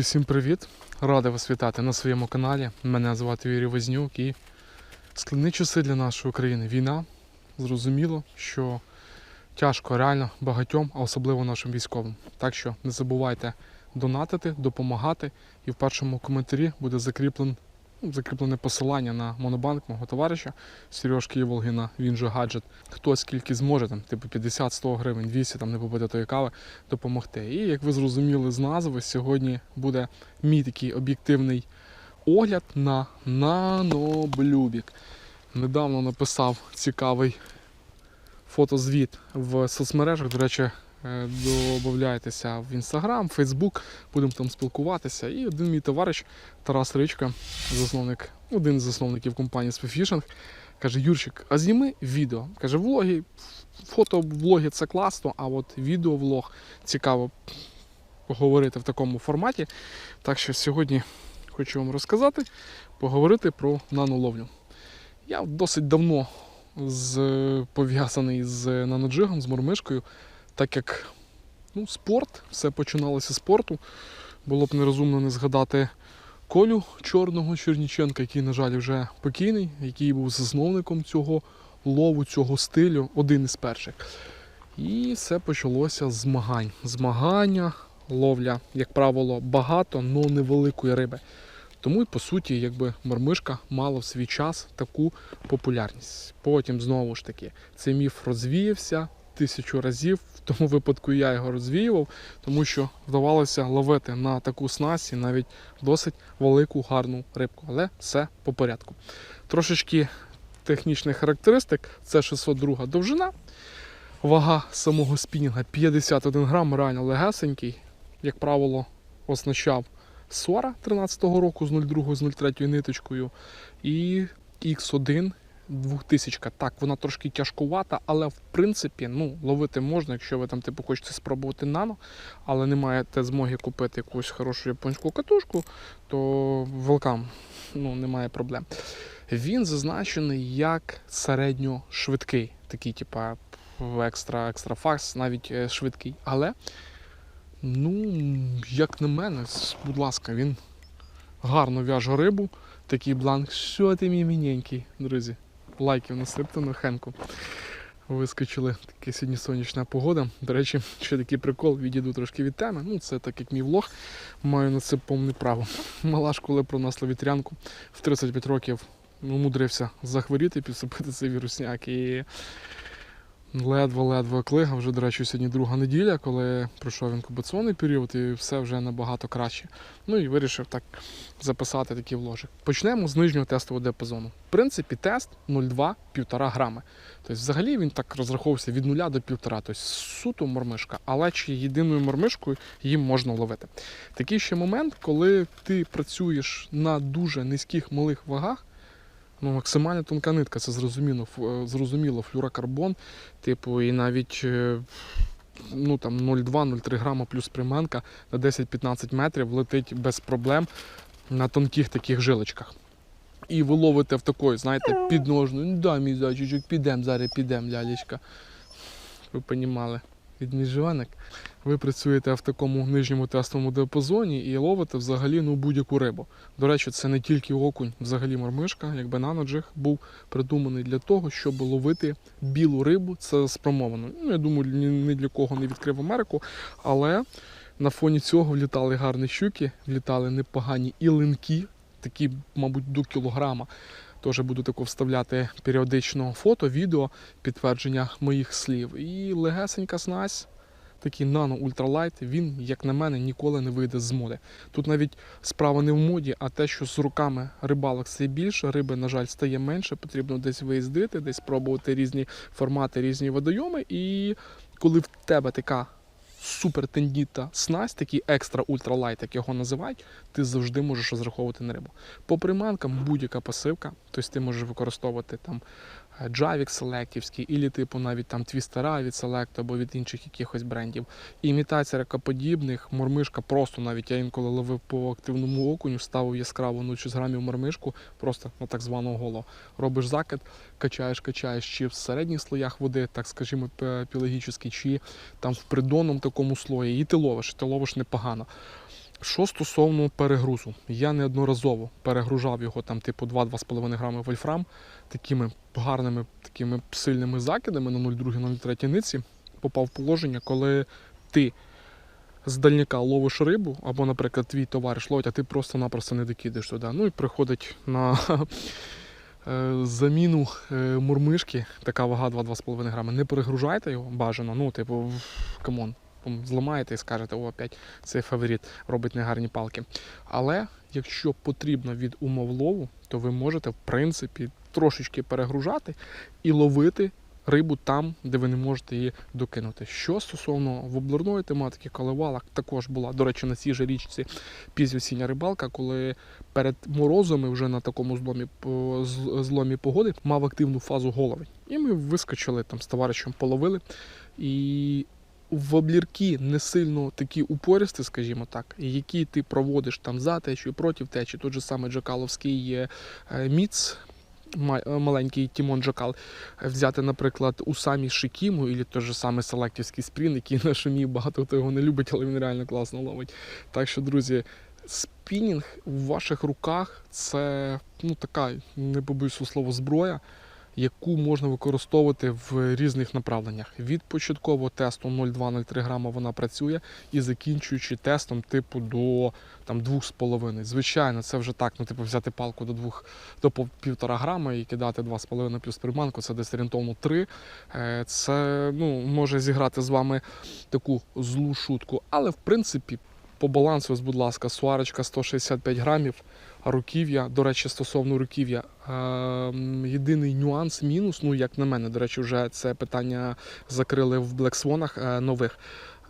всім привіт! Радий вас вітати на своєму каналі. Мене звати Юрій Вознюк і складні часи для нашої країни. Війна. Зрозуміло, що тяжко реально багатьом, а особливо нашим військовим. Так що не забувайте донатити, допомагати. І в першому коментарі буде закріплен, закріплене посилання на монобанк мого товариша Сережки Єволгіна, він же гаджет. Хто скільки зможе, там, типу 50-100 гривень, 200, там не попити тої кави, допомогти. І як ви зрозуміли з назви, сьогодні буде мій такий об'єктивний огляд на наноблюбік. Недавно написав цікавий фотозвіт в соцмережах. До речі, е, додавайтеся в інстаграм, Фейсбук, будемо там спілкуватися. І один мій товариш Тарас Ричка, засновник, один з засновників компанії Spefishing, каже: Юрчик, а зніми відео. Каже, влоги, фото-влоги це класно, а от відеовлог цікаво поговорити в такому форматі. Так що сьогодні хочу вам розказати, поговорити про наноловлю. Я досить давно пов'язаний з наноджигом, з мормишкою, так як ну, спорт, все починалося з спорту. Було б нерозумно не згадати Колю Чорного Черніченка, який, на жаль, вже покійний, який був засновником цього лову, цього стилю, один із перших. І все почалося з змагань. Змагання, ловля, як правило, багато, але невеликої риби. Тому і по суті, якби мормишка мала в свій час таку популярність. Потім знову ж таки цей міф розвіявся тисячу разів. В тому випадку я його розвіював, тому що вдавалося ловити на таку снасть і навіть досить велику гарну рибку. Але все по порядку. Трошечки технічних характеристик: це 602 довжина. Вага самого спінінга 51 грам, реально легесенький. Як правило, оснащав Сора 13-го року з 02 з 03 ниточкою. І X1 2000. Так, вона трошки тяжкувата, але в принципі ну, ловити можна, якщо ви там типу хочете спробувати нано, але не маєте змоги купити якусь хорошу японську катушку, то велкам ну, немає проблем. Він зазначений як середньошвидкий, такий, типа екстра, екстра факс, навіть е, швидкий. Але Ну, як на мене, будь ласка, він гарно в'яже рибу. Такий бланк. Що ти мій міненький, друзі? Лайків насипте на хенку. Вискочили таке сьогодні сонячна погода. До речі, ще такий прикол, відійду трошки від теми. Ну, це так як мій влог, маю на це повне право. Мала школа пронесла вітрянку в 35 років, умудрився захворіти, підсупити цей вірусняк. І Ледве-ледве клига. Вже, до речі, сьогодні друга неділя, коли пройшов інкубаційний період, і все вже набагато краще. Ну і вирішив так записати такі вложик. Почнемо з нижнього тестового диапазону. В принципі, тест 0,2-1,5 грами. Тобто, взагалі він так розраховувався від 0 до 1,5, тобто суто мормишка, але чи єдиною мормишкою їм можна ловити. Такий ще момент, коли ти працюєш на дуже низьких малих вагах. Ну, максимально тонка нитка, це зрозуміло, е, зрозуміло, флюрокарбон, типу, і навіть е, ну, 0,2-0,3 грама плюс приманка на 10-15 метрів летить без проблем на тонких таких жилочках. І ви ловите в такої, знаєте, підножну, ну да, мій зайчичок, підем, зараз підем, лялечка. Ви понімали, від міжонок. Ви працюєте в такому нижньому тестовому диапазоні і ловите взагалі ну, будь-яку рибу. До речі, це не тільки окунь, взагалі мормишка, якби наноджиг був придуманий для того, щоб ловити білу рибу. Це спромовано. Ну, я думаю, ні, ні для кого не відкрив Америку, але на фоні цього влітали гарні щуки, влітали непогані і линки, такі, мабуть, до кілограма. Теж буду тако вставляти періодично фото, відео, підтвердження моїх слів. І легесенька снасть такий нано ультралайт, він, як на мене, ніколи не вийде з моди. Тут навіть справа не в моді, а те, що з руками рибалок стає більше, риби, на жаль, стає менше, потрібно десь виїздити, десь пробувати різні формати, різні водойоми. І коли в тебе така супер тендітна снасть, такий екстра ультралайт, як його називають, ти завжди можеш розраховувати на рибу. По приманкам будь-яка пасивка, тобто ти можеш використовувати там е, Javik селектівський, і типу навіть там твістера від Select або від інших якихось брендів. Імітація ракоподібних, мормишка просто навіть я інколи ловив по активному окуню, ставив яскраву ну, 6 грамів мормишку, просто на так званого голо. Робиш закид, качаєш, качаєш чи в середніх слоях води, так скажімо, пелагічний, чи там в придонному такому слої, і ти ловиш, ти ловиш непогано. Що стосовно перегрузу, я неодноразово перегружав його там, типу 2-2,5 грами вольфрам такими гарними, такими сильними закидами на 0,2-0,3 ниці. Попав в положення, коли ти з дальняка ловиш рибу, або, наприклад, твій товариш ловить, а ти просто-напросто не докидиш туди. Ну і приходить на е, заміну е, мурмишки, така вага 2-2,5 грами. Не перегружайте його бажано, ну, типу, камон. Зламаєте і скажете, о, опять цей фаворит робить негарні палки. Але якщо потрібно від умов лову, то ви можете, в принципі, трошечки перегружати і ловити рибу там, де ви не можете її докинути. Що стосовно воблерної тематики, коливалок, також була, до речі, на цій же річці пізньосіння рибалка, коли перед морозами вже на такому зломі, зломі погоди мав активну фазу головень. І ми вискочили там з товаришем, половили. І воблірки не сильно такі упористі, скажімо так, які ти проводиш там за течію, проти течії, той же самий Джакаловський е, міц. е, Маленький Тімон Джакал е, взяти, наприклад, у самі Шикіму, і той же самий селектівський спрін, який на шумі багато хто його не любить, але він реально класно ловить. Так що, друзі, спінінг в ваших руках це ну, така, не побоюся слова, зброя, яку можна використовувати в різних направленнях. Від початкового тесту 0,2-0,3 грама вона працює і закінчуючи тестом типу до там, 2,5. Звичайно, це вже так, ну, типу, взяти палку до 2, до пов- півтора грама і кидати 2,5 плюс приманку, це десь орієнтовно 3. Е, Це ну, може зіграти з вами таку злу шутку. Але в принципі, по балансу, будь ласка, суарочка 165 грамів, руків'я, до речі, стосовно руків'я, е, єдиний нюанс, мінус, ну як на мене, до речі, вже це питання закрили в Black Swan е, нових.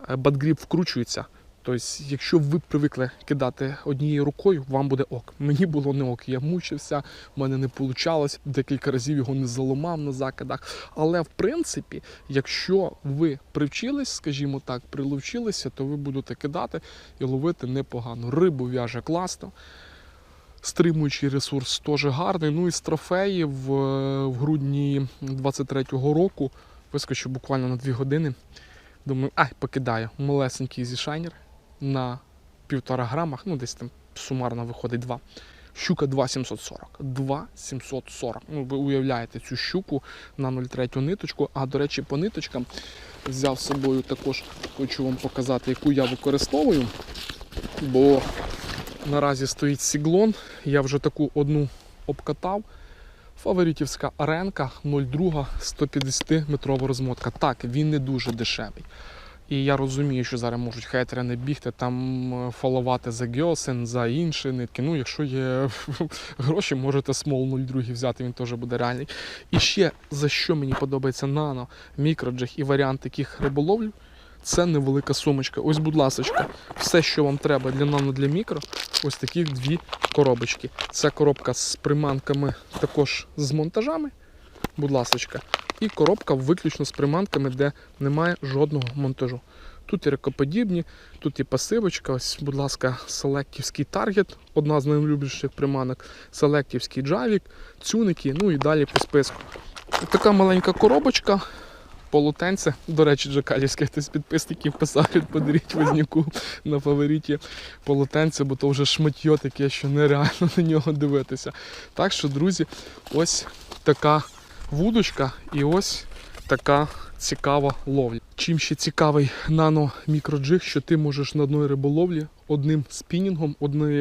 Е, Бадгріп вкручується. Тобто, якщо ви привикли кидати однією рукою, вам буде ок. Мені було не ок. Я мучився, в мене не вийшло, декілька разів його не заламав на закидах. Але в принципі, якщо ви привчились, скажімо так, приловчилися, то ви будете кидати і ловити непогано. Рибу в'яже класно. Стримуючий ресурс теж гарний. Ну і з трофеїв в, грудні 23-го року вискочив буквально на 2 години. Думаю, ай, покидаю. Малесенький зішайнер на півтора грамах, ну десь там сумарно виходить 2. Щука 2,740. 2,740. Ну, ви уявляєте цю щуку на 0,3 ниточку. А до речі, по ниточкам взяв з собою також, хочу вам показати, яку я використовую. Бо наразі стоїть сіглон. Я вже таку одну обкатав. Фаворитівська аренка 0,2 150 метрова розмотка. Так, він не дуже дешевий. І я розумію, що зараз можуть хейтери не бігти, там е, фоловати за Гьосен, за інші нитки. Ну, якщо є гроші, можете смол 02 взяти, він теж буде реальний. І ще за що мені подобається нано, мікроджиг і варіант таких риболовлів, це невелика сумочка. Ось, будь ласка, все, що вам треба для нано для мікро, ось таких дві коробочки. Це коробка з приманками також з монтажами, будь ласка, і коробка виключно з приманками, де немає жодного монтажу. Тут і рекоподібні, тут і пасивочка. Ось, будь ласка, селектівський таргет, одна з найулюбленіших приманок, селектівський джавік, цюники, ну і далі по списку. Ось така маленька коробочка, полотенце. До речі, Джакалівське хтось підписників писав, подаріть возняку на фавориті полотенце, бо то вже шматьо таке, що нереально на нього дивитися. Так що, друзі, ось така вудочка і ось така цікава ловля. Чим ще цікавий нано-мікроджиг, що ти можеш на одній риболовлі одним спінінгом,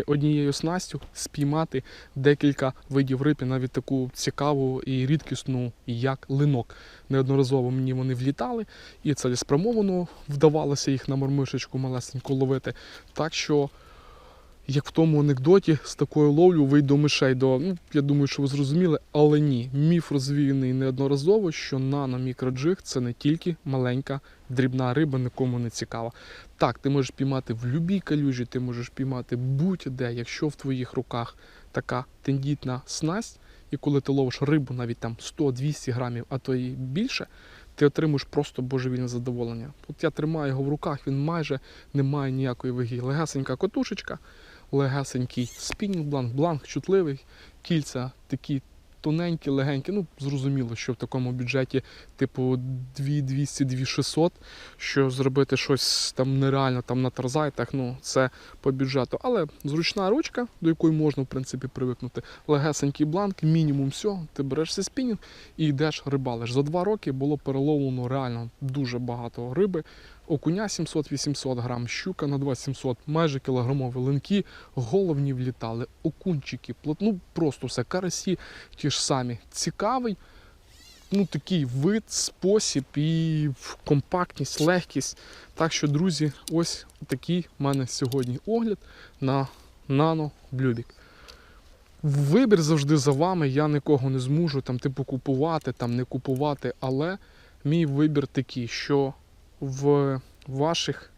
однією, снастю спіймати декілька видів риб, навіть таку цікаву і рідкісну, як линок. Неодноразово мені вони влітали, і цілеспрямовано вдавалося їх на мормишечку малесенько ловити. Так що як в тому анекдоті з такою ловлю ви до мишей до. Ну, я думаю, що ви зрозуміли, але ні. Міф розвіяний неодноразово, що нано-мікроджиг це не тільки маленька дрібна риба, нікому не цікава. Так, ти можеш піймати в любій калюжі, ти можеш піймати будь-де, якщо в твоїх руках така тендітна снасть, і коли ти ловиш рибу навіть там 100-200 грамів, а то і більше, ти отримуєш просто божевільне задоволення. От я тримаю його в руках, він майже не має ніякої ваги. Легесенька котушечка, легесенький спінінг бланк, бланк чутливий, кільця такі тоненькі, легенькі. Ну, зрозуміло, що в такому бюджеті, типу 2200 2600 що зробити щось там нереально там на тарзайтах, ну це по бюджету. Але зручна ручка, до якої можна в принципі привикнути. Легесенький бланк, мінімум все, ти береш цей спінінг і йдеш рибалиш. За два роки було переловлено реально дуже багато риби. Окуня 700-800 грам, щука на 2700, майже кілограмові линки, головні влітали, окунчики, плот- ну просто все, карасі ті ж самі. Цікавий, ну такий вид, спосіб і компактність, легкість. Так що, друзі, ось такий в мене сьогодні огляд на нано блюбік. Вибір завжди за вами. Я нікого не змужу там, типу, купувати, там не купувати, але мій вибір такий, що в ваших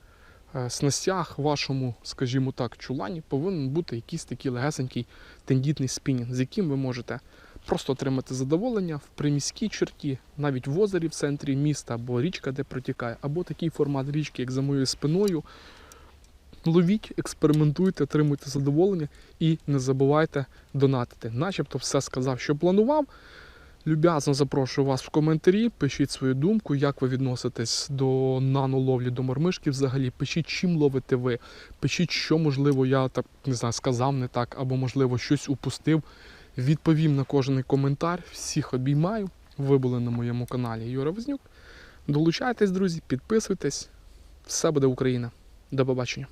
е, снастях, вашому, скажімо так, чулані повинен бути якийсь такий легесенький тендітний спінінг, з яким ви можете просто отримати задоволення в приміській черті, навіть в озері в центрі міста, або річка, де протікає, або такий формат річки, як за моєю спиною. Ловіть, експериментуйте, отримуйте задоволення і не забувайте донатити. Начебто все сказав, що планував. Люб'язно запрошую вас в коментарі. Пишіть свою думку, як ви відноситесь до наноловлі, до мормишки взагалі. Пишіть, чим ловите ви. Пишіть, що можливо я так не знаю, сказав не так, або можливо щось упустив. Відповім на кожен коментар. Всіх обіймаю. Ви були на моєму каналі Юра Вознюк. Долучайтесь, друзі, підписуйтесь. Все буде Україна. До побачення.